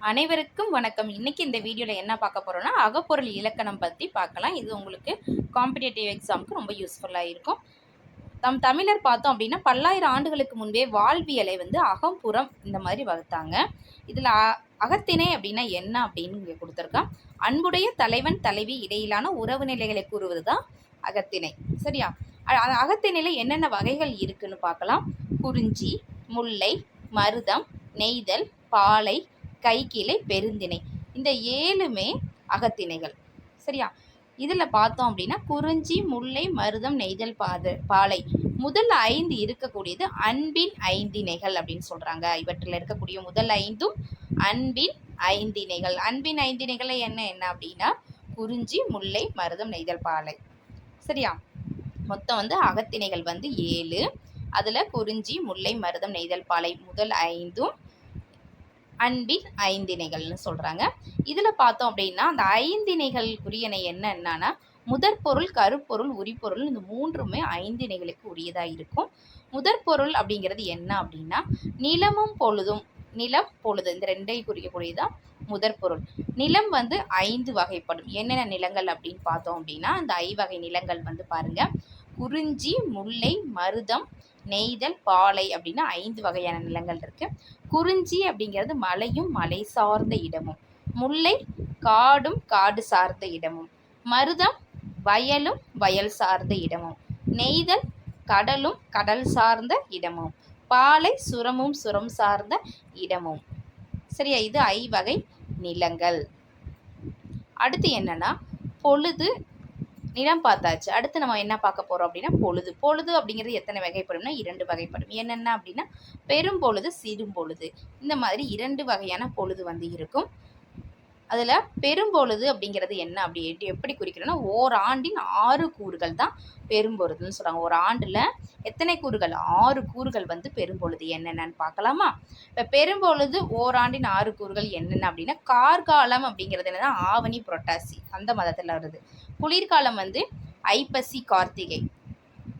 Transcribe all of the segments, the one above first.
அனைவருக்கும் வணக்கம். இன்னைக்கு இந்த வீடியோவில் என்ன பார்க்க போகிறோன்னா அகப்பொருள் இலக்கணம் பற்றி பார்க்கலாம். இது உங்களுக்கு காம்படிட்டிவ் எக்ஸாமுக்கு ரொம்ப யூஸ்ஃபுல்லாக இருக்கும். நம் தமிழர் பார்த்தோம் அப்படின்னா பல்லாயிரம் ஆண்டுகளுக்கு முன்பே வாழ்வியலை வந்து அகம்புறம் இந்த மாதிரி வகுத்தாங்க இதில் அகத்திணை அப்படின்னா என்ன அப்படின்னு இங்கே கொடுத்துருக்கான் அன்புடைய தலைவன் தலைவி இடையிலான உறவு நிலைகளை கூறுவது தான் அகத்திணை. சரியா? அ- என்னென்ன வகைகள் இருக்குன்னு பார்க்கலாம். குறிஞ்சி முல்லை மருதம் நெய்தல் பாலை கைகிளை பெருந்திணை. இந்த ஏழுமே அகத்திணைகள். சரியா? இதில் பார்த்தோம் அப்படின்னா குறிஞ்சி முல்லை மருதம் நெய்தல் பாது பாலை. முதல் ஐந்து இருக்கக்கூடியது அன்பின் ஐந்திணைகள் அப்படின்னு சொல்கிறாங்க இவற்றில் இருக்கக்கூடிய முதல் ஐந்தும் அன்பின் ஐந்திணைகள். அன்பின் ஐந்திணைகள் என்ன என்ன அப்படின்னா குறிஞ்சி முல்லை மருதம் நெய்தல் பாலை. சரியா? மொத்தம் வந்து அகத்திணைகள் வந்து ஏழு. அதில் குறிஞ்சி முல்லை மருதம் நெய்தல் பாலை முதல் ஐந்தும் அன்பின் ஐந்திணைகள்னு சொல்கிறாங்க இதில் பார்த்தோம் அப்படின்னா அந்த ஐந்திணைகள் குறியனை என்ன என்னன்னா முதற் பொருள் கருப்பொருள் உரிப்பொருள் இந்த மூன்றுமே ஐந்திணைகளுக்கு உரியதாக இருக்கும். முதற் பொருள் அப்படிங்கிறது என்ன அப்படின்னா நிலமும் பொழுதும் நிலம் பொழுது இந்த ரெண்டையும் குறிக்கக்கூடியதான் முதற் பொருள் நிலம் வந்து ஐந்து வகைப்படும். என்னென்ன நிலங்கள் அப்படின்னு பார்த்தோம் அப்படின்னா அந்த ஐவகை நிலங்கள் வந்து பாருங்க. குறிஞ்சி முல்லை மருதம் நெய்தல் பாலை அப்படின்னு ஐந்து வகையான நிலங்கள் இருக்கு. குறிஞ்சி அப்படிங்கிறது மலையும் மலை சார்ந்த இடமும். முல்லை காடும் காடு சார்ந்த இடமும். மருதம் வயலும் வயல் சார்ந்த இடமும். நெய்தல் கடலும் கடல் சார்ந்த இடமும். பாலை சுரமும் சுரம் சார்ந்த இடமும். சரியா? இது ஐவகை நிலங்கள். அடுத்து என்னன்னா பொழுது நிலம் பார்த்தாச்சு. அடுத்து நம்ம என்ன பார்க்க போறோம் அப்படின்னா பொழுது. பொழுது அப்படிங்கிறது எத்தனை வகைப்படும்னா இரண்டு வகைப்படும். என்னென்ன அப்படின்னா பெரும் பொழுது சிறும் பொழுது. இந்த மாதிரி இரண்டு வகையான பொழுது வந்து இருக்கும். அதில் பெரும்பொழுது அப்படிங்கிறது என்ன? அப்படி எப்படி குறிக்கிறோன்னா ஓராண்டின் ஆறு கூறுகள் தான் பெரும்பொழுதுன்னு சொல்கிறாங்க ஒரு ஆண்டில் எத்தனை கூறுகள்? ஆறு கூறுகள் வந்து பெரும்பொழுது என்னென்னு பார்க்கலாமா? இப்போ பெரும்பொழுது ஓராண்டின் ஆறு கூறுகள் என்னென்ன அப்படின்னா கார்காலம் அப்படிங்கிறது என்னன்னா ஆவணி புரட்டாசி அந்த மதத்தில் வருது. குளிர்காலம் வந்து ஐப்பசி கார்த்திகை.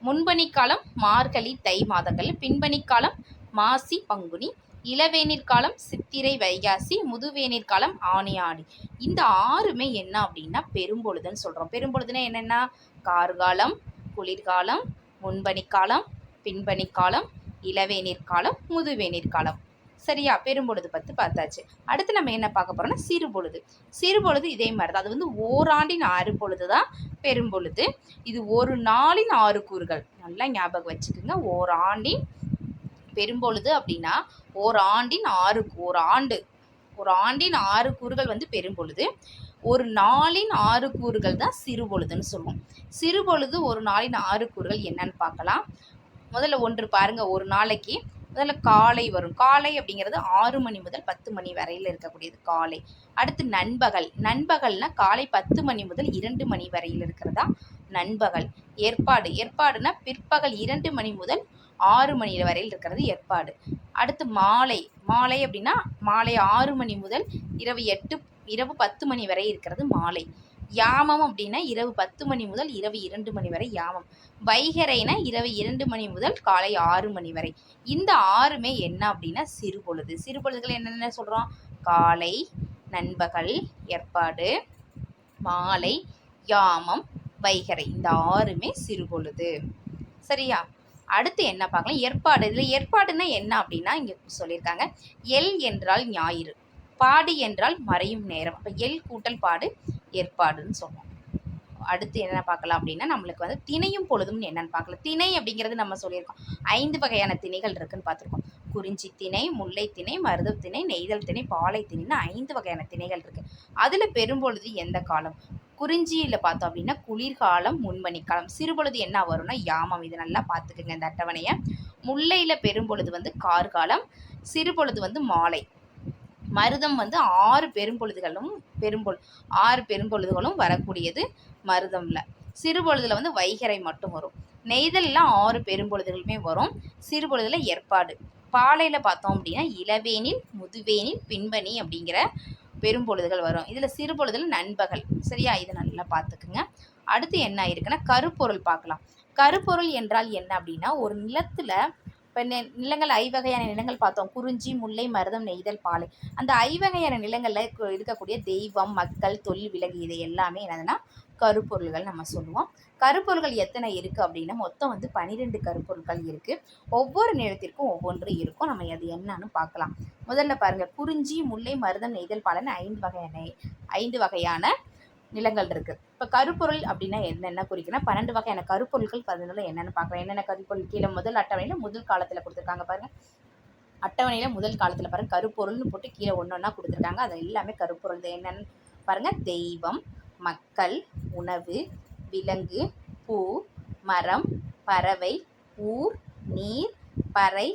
முன்பனிக்காலம் மார்கழி தை மாதங்கள். பின்பனிக்காலம் மாசி பங்குனி. இளவேநீர் காலம் சித்திரை வைகாசி முதுவேநீர் காலம் ஆனி ஆடி. இந்த ஆறுமே என்ன அப்படின்னா பெரும்பொழுதுன்னு சொல்கிறோம் பெரும்பொழுதுன்னா என்னென்னா கார்காலம் குளிர்காலம் முன்பனிக்காலம் பின்பனிக்காலம் இளவேநீர் காலம் முதுவேநீர் காலம் சரியா? பெரும்பொழுது பற்றி பார்த்தாச்சு. அடுத்து நம்ம என்ன பார்க்க போறோம்னா சிறுபொழுது. சிறுபொழுது இதே மாதிரி தான் அது வந்து ஓராண்டின் ஆறு பொழுது தான் பெரும்பொழுது. இது ஒரு நாளின் ஆறு கூறுகள். நல்லா ஞாபகம் வச்சுக்கோங்க. ஓராண்டின் பெரும்பொழுது அப்படின்னா ஒரு ஆண்டின் ஆறு ஒரு ஆண்டு ஒரு ஆண்டின் ஆறு கூறுகள் வந்து பெரும்பொழுது ஒரு நாளின் ஆறு கூறுகள் தான் சிறுபொழுதுன்னு சொல்லுவோம். சிறுபொழுது ஒரு நாளின் ஆறு கூறுகள் என்னன்னு பார்க்கலாம். முதல்ல ஒன்று பாருங்க ஒரு நாளைக்கு முதல்ல காலை வரும். காலை அப்படிங்கிறது ஆறு மணி முதல் பத்து மணி வரையில் இருக்கக்கூடியது காலை. அடுத்து நண்பகல். நண்பகல்னா காலை பத்து மணி முதல் இரண்டு மணி வரையில் இருக்கிறதா? நண்பகல். ஏற்பாடு. ஏற்பாடுனா பிற்பகல் இரண்டு மணி முதல் ஆறு மணி வரையில் இருக்கிறது ஏற்பாடு. அடுத்து மாலை. மாலை அப்படின்னா மாலை ஆறு மணி முதல் இரவு எட்டு இரவு பத்து மணி வரை இருக்கிறது மாலை. யாமம் அப்படின்னா இரவு பத்து மணி முதல் இரவு இரண்டு மணி வரை யாமம். வைகரைனா இரவு இரண்டு மணி முதல் காலை ஆறு மணி வரை. இந்த ஆறுமே என்ன அப்படின்னா சிறுபொழுது. சிறுபொழுதுகள் என்னென்ன சொல்கிறோம் காலை நண்பகல் ஏற்பாடு மாலை யாமம் வைகரை. இந்த ஆறுமே சிறுபொழுது. சரியா? அடுத்து என்ன பார்க்கலாம்? ஏற்பாடு. இதில் ஏற்பாடுனா என்ன அப்படின்னா இங்கே சொல்லியிருக்காங்க. எல் என்றால் ஞாயிறு பாடு என்றால் மறையும் நேரம். அப்போ எல் கூட்டல் பாடு ஏற்பாடுன்னு சொல்லுவோம். அடுத்து என்ன பார்க்கலாம் அப்படின்னா நம்மளுக்கு வந்து திணையும் பொழுதும்னு என்னன்னு பார்க்கலாம். திணை அப்படிங்கிறது நம்ம சொல்லியிருக்கோம். ஐந்து வகையான திணைகள் இருக்குன்னு பார்த்துருக்கோம். குறிஞ்சி திணை முல்லை திணை மருதவ திணை நெய்தல் திணை பாலை திணைன்னு ஐந்து வகையான திணைகள் இருக்கு. அதில் பெரும்பொழுது எந்த காலம்? குறிஞ்சியில் பார்த்தோம் அப்படின்னா குளிர்காலம் முன்மணிக்காலம். சிறுபொழுது என்ன வரும்னா யாமம். இது நல்லா பார்த்துக்குங்க இந்த அட்டவணையை. முல்லையில் பெரும்பொழுது வந்து கார்காலம் சிறுபொழுது வந்து மாலை. மருதம் வந்து ஆறு பெரும்பொழுதுகளும் பெரும்பொழு ஆறு பெரும்பொழுதுகளும் வரக்கூடியது மருதமில். சிறுபொழுதுல வந்து வைகரை மட்டும் வரும். நெய்தல்லாம் ஆறு பெரும்பொழுதுகளுமே வரும். சிறுபொழுதுல ஏற்பாடு. பாலையில் பார்த்தோம் அப்படின்னா இளவேனில் முதுவேனில் பின்பனி அப்படிங்கிற பெரும்பொழுதுகள் வரும். இதில் சிறு பொழுதில் நண்பகல். சரியா? இதை நல்லா பார்த்துக்குங்க. அடுத்து என்ன இருக்குன்னா கருப்பொருள் பார்க்கலாம். கருப்பொருள் என்றால் என்ன அப்படின்னா ஒரு நிலத்தில் இப்போ நெ நிலங்கள் ஐவகையான நிலங்கள் பார்த்தோம். குறிஞ்சி முல்லை மருதம் நெய்தல் பாலை. அந்த ஐவகையான நிலங்களில் இருக்கக்கூடிய தெய்வம் மக்கள் தொழில் விலகு இது எல்லாமே என்னதுன்னா கருப்பொருள்கள் நம்ம சொல்லுவோம். கருப்பொருள்கள் எத்தனை இருக்குது அப்படின்னா மொத்தம் வந்து பன்னிரெண்டு கருப்பொருட்கள் இருக்குது ஒவ்வொரு நிலத்திற்கும் ஒவ்வொன்று இருக்கும். நம்ம அது என்னன்னு பார்க்கலாம். முதல்ல பாருங்கள் குறிஞ்சி முல்லை மருதம் நெய்தல் பாலைன்னு ஐந்து வகையான ஐந்து வகையான நிலங்கள் இருக்குது இப்போ கருப்பொருள் அப்படின்னா என்னென்ன குறிக்கணும் பன்னெண்டு வகையான கருப்பொருட்கள் பதினொன்று என்னென்னு பார்க்கலாம். என்னென்ன கருப்பொருள்? கீழே முதல் அட்டவணையில் முதல் காலத்தில் கொடுத்துருக்காங்க பாருங்கள் அட்டவணையில் முதல் காலத்தில் பாருங்கள் கருப்பொருள்னு போட்டு கீழே ஒன்று ஒன்றா கொடுத்துருக்காங்க. அது எல்லாமே கருப்பொருள் என்னென்னு பாருங்கள் தெய்வம் மக்கள் உணவு விலங்கு பூ மரம் பறவை ஊர் நீர் பறை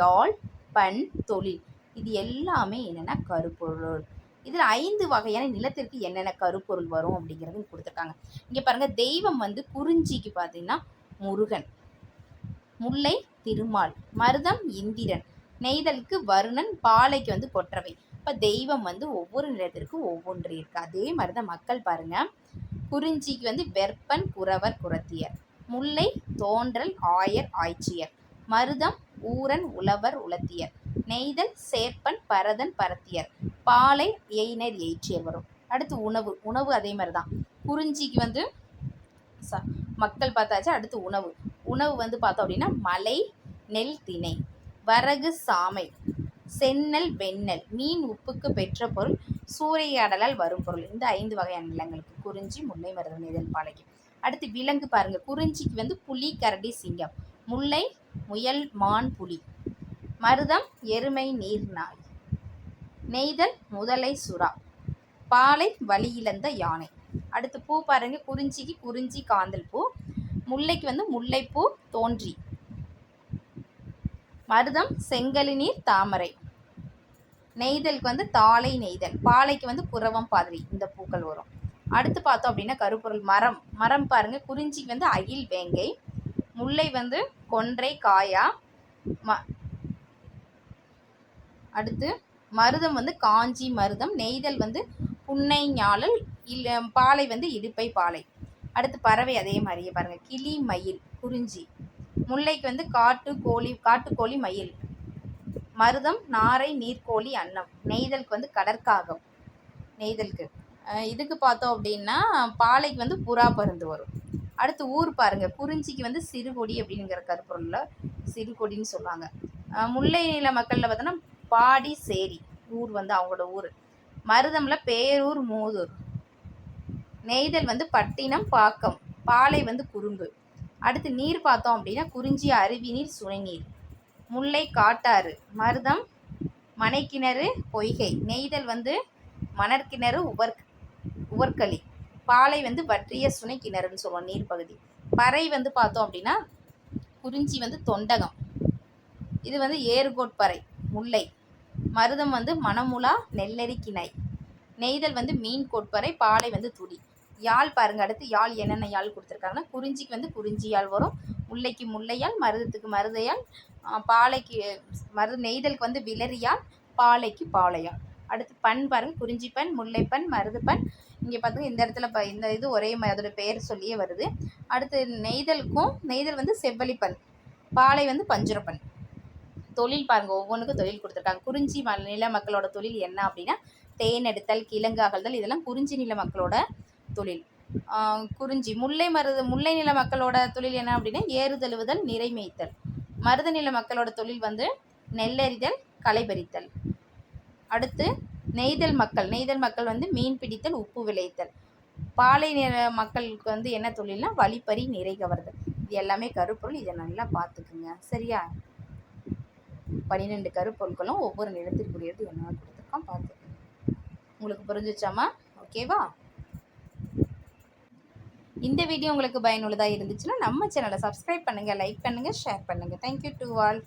யாழ் பண் தொழில். இது எல்லாமே என்னென்னா கருப்பொருள். இதில் ஐந்து வகையான நிலத்திற்கு என்னென்ன கருப்பொருள் வரும் அப்படிங்கிறது கொடுத்துருக்காங்க. இங்கே பாருங்கள் தெய்வம் வந்து குறிஞ்சிக்கு பார்த்தீங்கன்னா முருகன் முல்லை திருமால் மருதம் இந்திரன் நெய்தலுக்கு வருணன் பாலைக்கு வந்து கொற்றவை இப்போ தெய்வம் வந்து ஒவ்வொரு நிலத்திற்கும் ஒவ்வொன்று இருக்குது அதே மாதிரி தான் மக்கள் பாருங்கள் குறிஞ்சிக்கு வந்து வெப்பன் குறவர் குரத்தியர் முல்லை தோன்றல் ஆயர் ஆய்ச்சியர் மருதம் ஊரன் உழவர் உலத்தியர். நெய்தல் சேர்ப்பன் பரதன் பரத்தியர். பாலை எயினர் எயிற்றியர் வரும் அடுத்து உணவு உணவு அதே மாதிரி தான் குறிஞ்சிக்கு வந்து ச மக்கள் பார்த்தாச்சு அடுத்து உணவு. உணவு வந்து பார்த்தோம் அப்படின்னா மலை நெல் திணை. வரகு சாமை. செந்நெல் வெண்ணெல். மீன் உப்புக்கு பெற்ற பொருள் சூறையாடலால் வரும் பொருள். இந்த ஐந்து வகையான நிலங்களுக்கு குறிஞ்சி முல்லை மருதம் நெதல் பாலைக்கு. அடுத்து விலங்கு பாருங்கள் குறிஞ்சிக்கு வந்து புலி கரடி சிங்கம். முல்லை முயல் மான் புலி. மருதம் எருமை நீர்நாய். நெய்தல் முதலை சுறா. பாலை வழியிழந்த யானை. அடுத்து பூ பாருங்க குறிஞ்சிக்கு குறிஞ்சி காந்தல் பூ. முல்லைக்கு வந்து முல்லைப்பூ தோன்றி. மருதம் செங்கலி நீர் தாமரை. நெய்தலுக்கு வந்து தாளை நெய்தல். பாலைக்கு வந்து புறவம் பாதிரி. இந்த பூக்கள் வரும். அடுத்து பார்த்தோம் அப்படின்னா கருப்பொருள் மரம். மரம் பாருங்க குறிஞ்சிக்கு வந்து அகில் வேங்கை. முல்லை வந்து கொன்றை காயா. ம அடுத்து மருதம் வந்து காஞ்சி மருதம் நெய்தல் வந்து புன்னை ஞாழல் இல்லை பாலை வந்து இடுப்பை பாலை. அடுத்து பறவை அதே மாதிரியே பாருங்கள் கிளி மயில் குறிஞ்சி. முல்லைக்கு வந்து காட்டு கோழி காட்டுக்கோழி மயில். மருதம் நாரை நீர்க்கோழி அன்னம். நெய்தலுக்கு வந்து கடற்காகம். நெய்தலுக்கு. இதுக்கு பார்த்தோம் அப்படின்னா பாலைக்கு வந்து புறா பருந்து வரும். அடுத்து ஊர் பாருங்கள் குறிஞ்சிக்கு வந்து சிறுகொடி அப்படிங்கிற கருப்பொருளில் சிறுகொடின்னு சொல்லுவாங்க. முல்லை நில மக்களில் பார்த்தோன்னா பாடி சேரி ஊர் வந்து அவங்களோட ஊர். மருதமில் பேரூர் மூதூர். நெய்தல் வந்து பட்டினம் பாக்கம். பாலை வந்து குறும்பு. அடுத்து நீர் பார்த்தோம் அப்படின்னா குறிஞ்சி அருவி நீர் சுனைநீர். முல்லை காட்டாறு. மருதம் மனைக்கிணறு பொய்கை. நெய்தல் வந்து மணற்கிணறு உவர் உவர்களி. பாலை வந்து வற்றிய சுனை கிணறுன்னு சொல்லுவோம் நீர் பகுதி பறை வந்து பார்த்தோம் அப்படின்னா குறிஞ்சி வந்து தொண்டகம். இது வந்து ஏறுகோட்பறை முல்லை. மருதம் வந்து மணமுலா நெல்லரி கிணை நெய்தல் வந்து மீன் கொட்பறை பாலை வந்து துடி யாழ் பாருங்க அடுத்து யாழ் என்னென்ன யாழ் கொடுத்துருக்காங்கன்னா குறிஞ்சிக்கு வந்து குறிஞ்சி யாழ் வரும். முல்லைக்கு முல்லையால் மருதத்துக்கு மருதையால் பாலைக்கு மரு நெய்தலுக்கு வந்து விலரியால் பாலைக்கு பாலையால் அடுத்து பண் பாருங்க குறிஞ்சி பண் முல்லைப்பண் மருதுப்பண் இங்கே பார்த்துங்க இந்த இடத்துல ப இந்த இது ஒரே அதோட பெயர் சொல்லியே வருது. அடுத்து நெய்தலுக்கும் நெய்தல் வந்து செவ்வழிப்பண் பாலை வந்து பஞ்சுரப்பண் தொழில் பாருங்க ஒவ்வொன்றுக்கும் தொழில் கொடுத்துருக்காங்க. குறிஞ்சி நில மக்களோட தொழில் என்ன அப்படின்னா தேன் எடுத்தல் கிழங்கு அகழ்தல் இதெல்லாம் குறிஞ்சி நில மக்களோட தொழில். குறிஞ்சி முல்லை மருது முல்லை நில மக்களோட தொழில் என்ன அப்படின்னா ஏறுதழுவுதல் நிறை மேய்த்தல். மருத நில மக்களோட தொழில் வந்து நெல்லறிதல் களைபறித்தல் அடுத்து நெய்தல் மக்கள். நெய்தல் மக்கள் வந்து மீன் பிடித்தல் உப்பு விளைத்தல். பாலை நிற மக்களுக்கு வந்து என்ன தொழில்னா வழிப்பறி நிறை கவர்தல். இது எல்லாமே கருப்பொருள் இதை நல்லா பார்த்துக்குங்க. சரியா? பன்னிரெண்டு கருப்பொருட்களும் ஒவ்வொரு நிறத்திற்குரியது என்ன கொடுத்துருக்கோம். பார்த்து உங்களுக்கு புரிஞ்சிச்சாமா ஓகேவா? இந்த வீடியோ உங்களுக்கு பயனுள்ளதாக இருந்துச்சுன்னா நம்ம சேனலை சப்ஸ்கிரைப் பண்ணுங்கள் லைக் பண்ணுங்கள் ஷேர் பண்ணுங்கள் தேங்க்யூ டு ஆல்